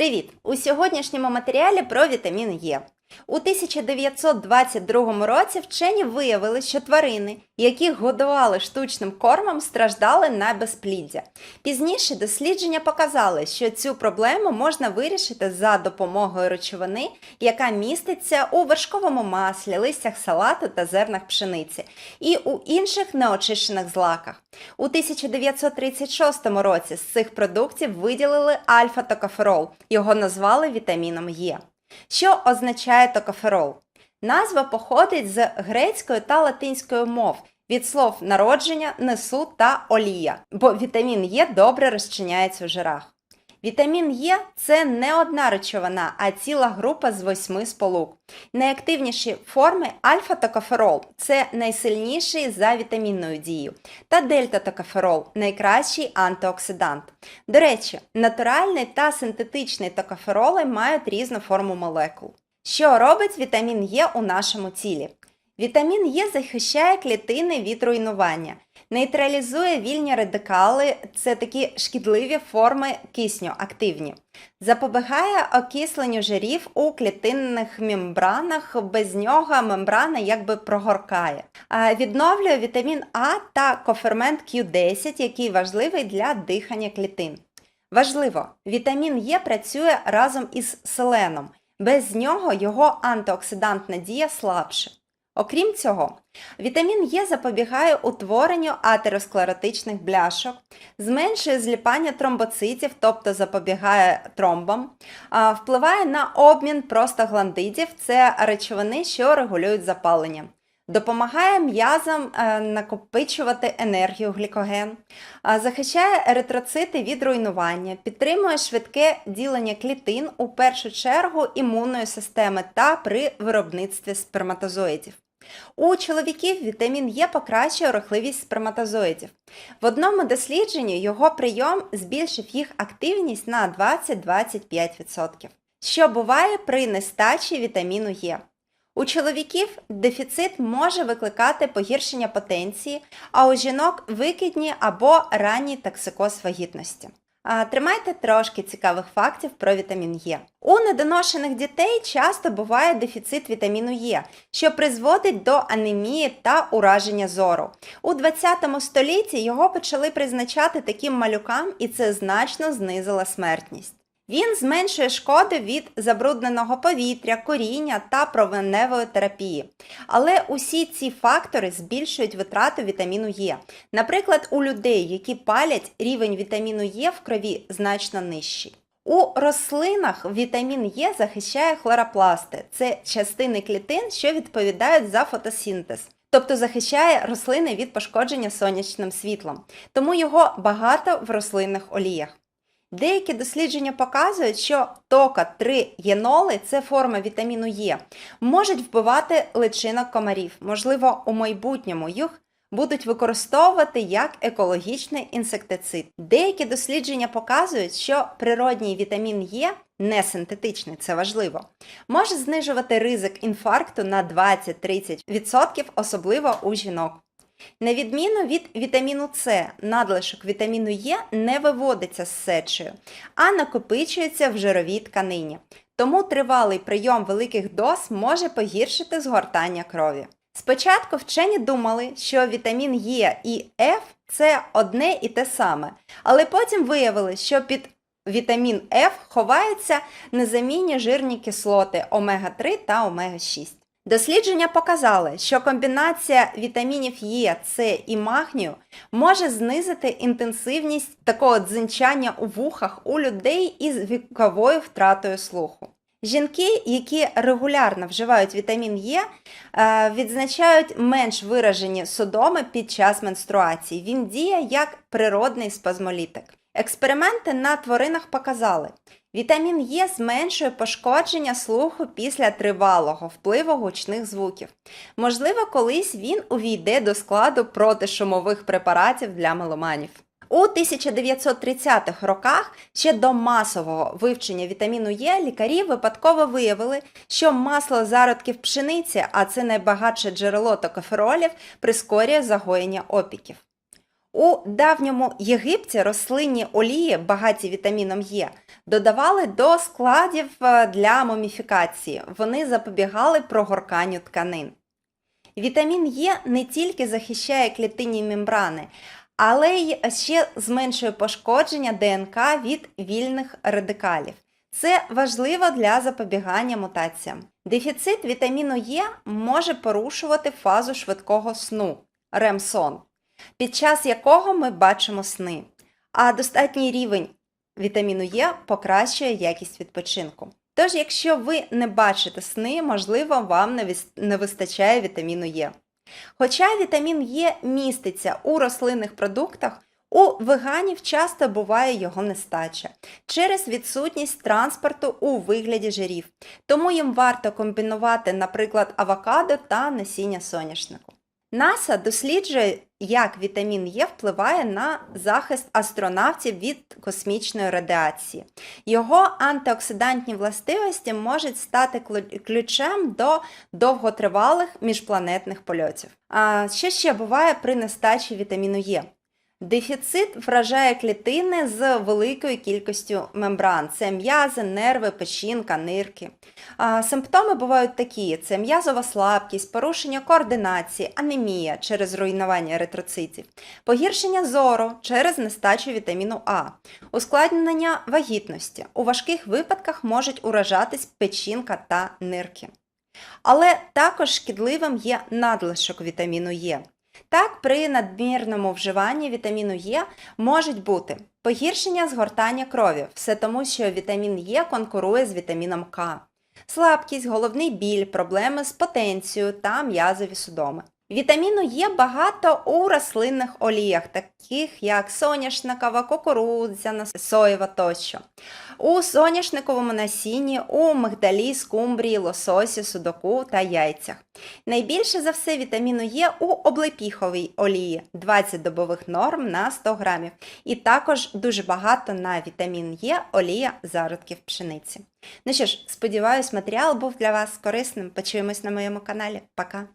Привіт! У сьогоднішньому матеріалі про вітамін Е. У 1922 році вчені виявили, що тварини, яких годували штучним кормом, страждали на безпліддя. Пізніше дослідження показали, що цю проблему можна вирішити за допомогою речовини, яка міститься у вершковому маслі, листях салату та зернах пшениці, і у інших неочищених злаках. У 1936 році з цих продуктів виділили альфа-токоферол. Його назвали вітаміном Е. Що означає токоферол? Назва походить з грецької та латинської мов від слов народження, несу та олія, бо вітамін Е добре розчиняється в жирах. Вітамін Е це не одна речовина, а ціла група з восьми сполук. Найактивніші форми альфа-токоферол це найсильніший за вітамінною дією, та дельта-токоферол найкращий антиоксидант. До речі, натуральний та синтетичний токофероли мають різну форму молекул. Що робить вітамін Е у нашому тілі? Вітамін Е захищає клітини від руйнування, нейтралізує вільні радикали, це такі шкідливі форми кисню, активні, запобігає окисленню жирів у клітинних мембранах, без нього мембрана якби прогоркає. Відновлює вітамін А та кофермент Q10, який важливий для дихання клітин. Важливо, вітамін Е працює разом із селеном. Без нього його антиоксидантна дія слабше. Окрім цього, вітамін Е запобігає утворенню атеросклеротичних бляшок, зменшує зліпання тромбоцитів, тобто запобігає тромбам, впливає на обмін простагландидів, це речовини, що регулюють запалення. Допомагає м'язам е, накопичувати енергію глікоген, захищає еритроцити від руйнування, підтримує швидке ділення клітин у першу чергу імунної системи та при виробництві сперматозоїдів. У чоловіків вітамін Е покращує рухливість сперматозоїдів. В одному дослідженні його прийом збільшив їх активність на 20-25%. Що буває при нестачі вітаміну Е? У чоловіків дефіцит може викликати погіршення потенції, а у жінок викидні або ранній токсикоз вагітності. Тримайте трошки цікавих фактів про вітамін Е. У недоношених дітей часто буває дефіцит вітаміну Е, що призводить до анемії та ураження зору. У 20 столітті його почали призначати таким малюкам, і це значно знизило смертність. Він зменшує шкоди від забрудненого повітря, коріння та променевої терапії. Але усі ці фактори збільшують витрату вітаміну Е. Наприклад, у людей, які палять, рівень вітаміну Е в крові значно нижчий. У рослинах вітамін Е захищає хлоропласти це частини клітин, що відповідають за фотосинтез. Тобто захищає рослини від пошкодження сонячним світлом, тому його багато в рослинних оліях. Деякі дослідження показують, що тока 3 єноли це форма вітаміну Е, можуть вбивати личинок комарів. Можливо, у майбутньому їх будуть використовувати як екологічний інсектицид. Деякі дослідження показують, що природній вітамін Е, не синтетичний, це важливо, може знижувати ризик інфаркту на 20-30%, особливо у жінок. На відміну від вітаміну С, надлишок вітаміну Е не виводиться з сечею, а накопичується в жировій тканині. Тому тривалий прийом великих доз може погіршити згортання крові. Спочатку вчені думали, що вітамін Е і Ф це одне і те саме, але потім виявили, що під вітамін Ф ховаються незамінні жирні кислоти омега-3 та омега-6. Дослідження показали, що комбінація вітамінів Е, С і магнію може знизити інтенсивність такого дзинчання у вухах у людей із віковою втратою слуху. Жінки, які регулярно вживають вітамін Е, е, відзначають менш виражені судоми під час менструації. Він діє як природний спазмолітик. Експерименти на тваринах показали, вітамін Е зменшує пошкодження слуху після тривалого впливу гучних звуків. Можливо, колись він увійде до складу протишумових препаратів для меломанів. У 1930-х роках ще до масового вивчення вітаміну Е лікарі випадково виявили, що масло зародків пшениці, а це найбагатше джерело токоферолів, прискорює загоєння опіків. У давньому Єгипті рослинні олії, багаті вітаміном Е, додавали до складів е, для муміфікації. Вони запобігали прогорканню тканин. Вітамін Е не тільки захищає клітинні мембрани, але й ще зменшує пошкодження ДНК від вільних радикалів. Це важливо для запобігання мутаціям. Дефіцит вітаміну Е може порушувати фазу швидкого сну РЕМ-сон, під час якого ми бачимо сни. А достатній рівень вітаміну Е покращує якість відпочинку. Тож, якщо ви не бачите сни, можливо, вам не вистачає вітаміну Е. Хоча вітамін Е міститься у рослинних продуктах, у веганів часто буває його нестача через відсутність транспорту у вигляді жирів, тому їм варто комбінувати, наприклад, авокадо та насіння соняшнику. НАСА досліджує, як вітамін Е впливає на захист астронавтів від космічної радіації. Його антиоксидантні властивості можуть стати ключем до довготривалих міжпланетних польотів. А що ще буває при нестачі вітаміну Е? Дефіцит вражає клітини з великою кількістю мембран: це м'язи, нерви, печінка, нирки. Симптоми бувають такі: це м'язова слабкість, порушення координації, анемія через руйнування еритроцитів, погіршення зору через нестачу вітаміну А, ускладнення вагітності. У важких випадках можуть уражатись печінка та нирки. Але також шкідливим є надлишок вітаміну Е. Так, при надмірному вживанні вітаміну Е можуть бути погіршення згортання крові, все тому, що вітамін Е конкурує з вітаміном К, слабкість, головний біль, проблеми з потенцією та м'язові судоми. Вітаміну Є багато у рослинних оліях, таких як соняшникова, кукурудзяна, соєва тощо. У соняшниковому насінні, у мигдалі, скумбрії, лососі, судаку та яйцях. Найбільше за все вітаміну Є у облепіховій олії 20 добових норм на 100 грамів. І також дуже багато на вітамін Є олія зародків пшениці. Ну що ж, сподіваюсь, матеріал був для вас корисним. Почуємось на моєму каналі. Пока!